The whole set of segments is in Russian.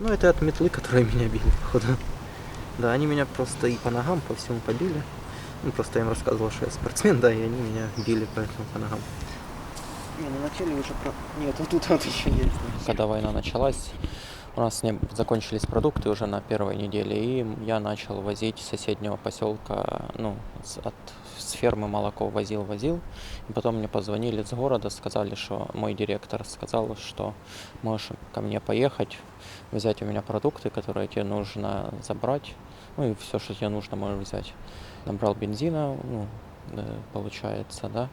Ну, это от метлы, которые меня били, походу. Да, они меня просто и по ногам, по всему побили. Ну, просто я им рассказывал, что я спортсмен, да, и они меня били поэтому по ногам. Не, ну начали уже про... Нет, вот тут вот еще есть. Когда война началась, у нас не закончились продукты уже на первой неделе, и я начал возить с соседнего поселка, ну, с, от, с фермы молоко возил, возил. И потом мне позвонили с города, сказали, что мой директор сказал, что можешь ко мне поехать, взять у меня продукты, которые тебе нужно забрать, ну и все, что тебе нужно, можешь взять. Набрал бензина, ну, э, получается, да,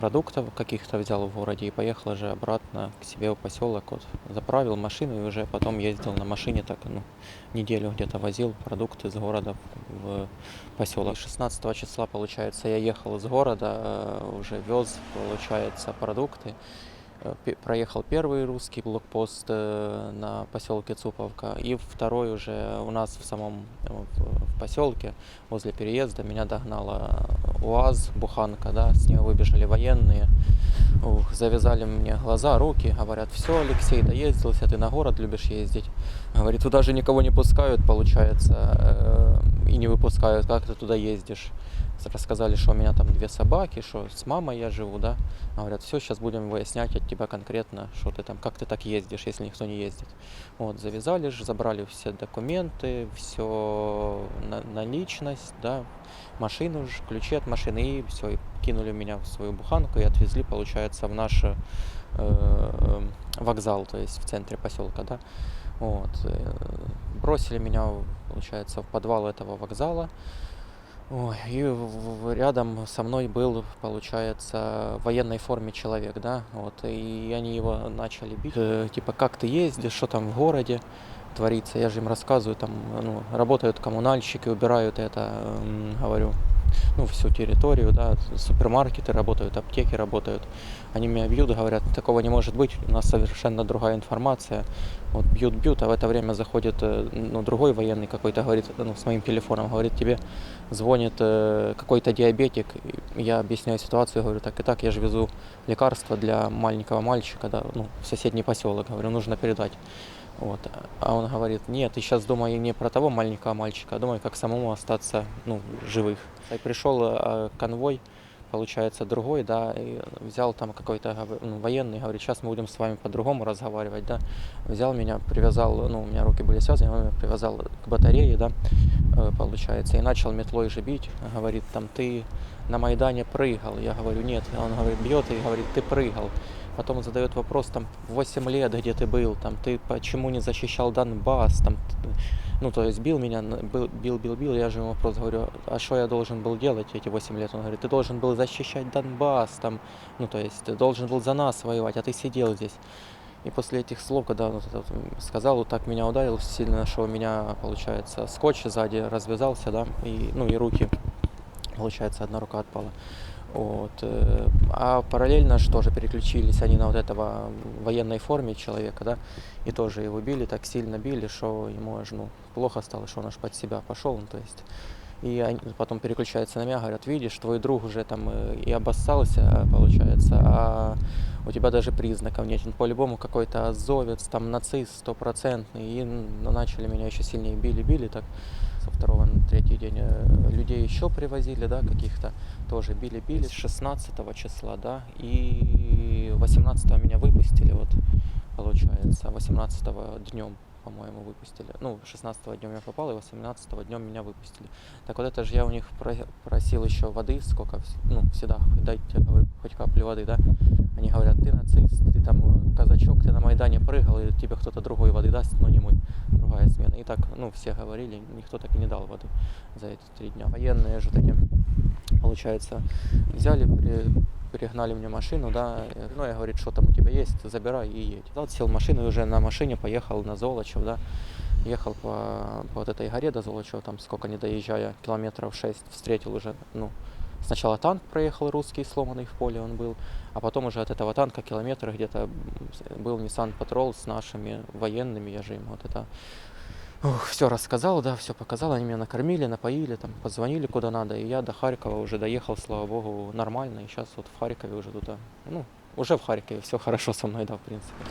продуктов каких-то взял в городе и поехал уже обратно к себе в поселок. Вот, заправил машину и уже потом ездил на машине так, ну, неделю где-то возил продукты из города в, поселок. 16 числа, получается, я ехал из города, э, уже вез, получается, продукты. Э, Проехал первый русский блокпост э, на поселке Цуповка, и второй уже у нас в самом в поселке возле переезда меня догнала УАЗ, буханка, да, с нее выбежали военные, Ух, завязали мне глаза, руки, говорят, все, Алексей, доездился, ты на город любишь ездить. Говорит, туда же никого не пускают, получается, э, и не выпускают, как ты туда ездишь. Рассказали, что у меня там две собаки, что с мамой я живу, да. Говорят, все, сейчас будем выяснять от тебя конкретно, что ты там, как ты так ездишь, если никто не ездит. Вот, завязали же, забрали все документы, все на, наличность, да, машину, ж, ключи от машины, и все, и кинули меня в свою буханку и отвезли, получается, в наш э, вокзал, то есть в центре поселка, да. Вот, э, бросили меня, получается, в подвал этого вокзала. Ой, и рядом со мной был, получается, в военной форме человек, да, вот, и они его начали бить, Э, типа, как ты ездишь, что там в городе творится, я же им рассказываю, там, ну, работают коммунальщики, убирают это, м, говорю, ну, всю территорию, да, супермаркеты работают, аптеки работают, они меня бьют, говорят, такого не может быть, у нас совершенно другая информация, вот бьют, бьют, а в это время заходит, э, ну, другой военный какой-то, говорит, ну, с моим телефоном, говорит, тебе звонит э, какой-то диабетик, я объясняю ситуацию, говорю, так и так, я же везу лекарства для маленького мальчика, да, ну, в соседний поселок, говорю, нужно передать. Вот. А он говорит, нет, ты сейчас думай не про того маленького мальчика, а думай, как самому остаться, ну, живых. И пришел э, конвой, получается, другой, да, и взял там какой-то ну, военный, говорит, сейчас мы будем с вами по-другому разговаривать, да. Взял меня, привязал, ну, у меня руки были связаны, он меня привязал к батарее, да, э, получается, и начал метлой же бить, говорит, там, ты на Майдане прыгал, я говорю, нет, он говорит, бьет и говорит, ты прыгал. Потом задает вопрос, там, 8 лет, где ты был, там, ты почему не защищал Донбасс, там, ну, то есть бил меня, бил, бил, бил, бил, я же ему вопрос говорю, а что я должен был делать эти 8 лет? Он говорит, ты должен был защищать Донбасс, там, ну, то есть ты должен был за нас воевать, а ты сидел здесь. И после этих слов, когда он вот вот сказал, вот так меня ударил сильно, что у меня, получается, скотч сзади развязался, да, и, ну, и руки, получается, одна рука отпала. Вот. э, А параллельно же тоже переключились они на вот этого военной форме человека, да, и тоже его били, так сильно били, что ему аж, ну, плохо стало, что он аж под себя пошел, ну, то есть. И они потом переключаются на меня, говорят, видишь, твой друг уже там э, и обоссался, получается, а у тебя даже признаков нет. Он по-любому какой-то азовец, там нацист стопроцентный. И н- начали меня еще сильнее били-били, так со второго на третий день э, людей еще привозили, да, каких-то тоже били-били. С 16 числа, да, и 18 меня выпустили, вот, получается, 18 днем по-моему, выпустили. Ну, 16 днем я попал, и 18 днем меня выпустили. Так вот это же я у них про- просил еще воды, сколько, вс- ну, всегда, дайте, говорю, хоть капли воды, да. Они говорят, ты нацист, ты там э, казачок, ты на Майдане прыгал, и тебе кто-то другой воды даст, но не мы, другая смена. И так, ну, все говорили, никто так и не дал воды за эти три дня. Военные же такие, получается, взяли, перегнали мне машину, да, э, ну, я говорит, что там у тебя есть, забирай и едь. Да, сел в машину и уже на машине поехал на Золочев, да, ехал по, по вот этой горе до Золочева, там сколько не доезжая, километров 6, встретил уже, ну, сначала танк проехал русский, сломанный в поле он был, а потом уже от этого танка километра где-то был Nissan Patrol с нашими военными, я же им вот это все рассказал, да, все показал, они меня накормили, напоили, там, позвонили куда надо, и я до Харькова уже доехал, слава богу, нормально, и сейчас вот в Харькове уже тут, а, ну, уже в Харькове, все хорошо со мной, да, в принципе.